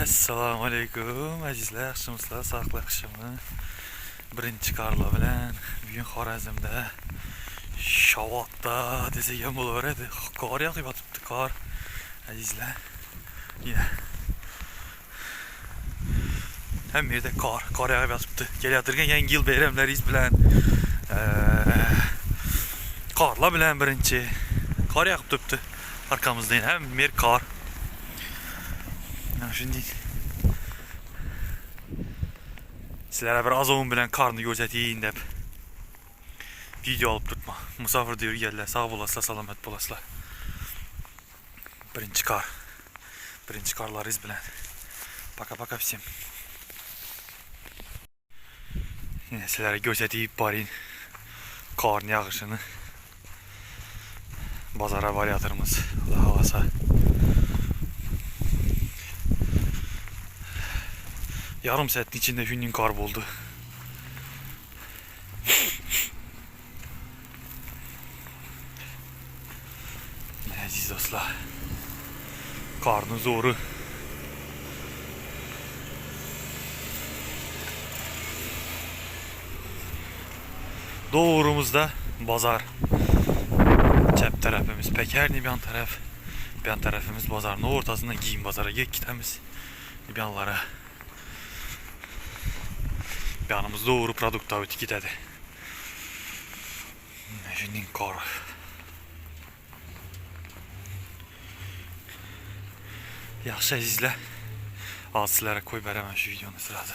Assalomu alaykum azizlar, yaxshimisizlar? Sog'lik yaxshimi? Birinchi qarla bilan bugun Xorazmda Shavotda desak ham bo'laveradi. Qor yog'ib yotibdi, qor. Azizlar, yine Hem yerda qor, qor yog'ib yotibdi. Kelayotgan yangi yil bayramlaringiz bilan qorlar bilan birinchi qor yog'ib turibdi. Arkamızda hem yer qor mümkün deyil. Sizlərə bir azovun bilən karnı gözətiyin deyib video alıb tutma. Musafir deyir gəllər, sağ olasılar, salamət olasılar. Birinci kar. Birinci karlarız bilən. Paka-paka bizim. Yine sizlərə gözlədiyib barin kar yağışını. Bazara var. Allah havasa. Yarım saatin içinde hünnin kar buldu. Aziz dostlar. Karnı zoru. Doğrumuzda bazar. Cep tarafımız Peker, bir yan taraf. Bir yan tarafımız bazarın ortasında giyim bazara gitmemiz. Bir yanlara. Yanımız doğru produkt daveti gidedi. Şimdi kar. Yaxşı əzizlər. Az sizlərə qoy bərəmən şu videonu sırada.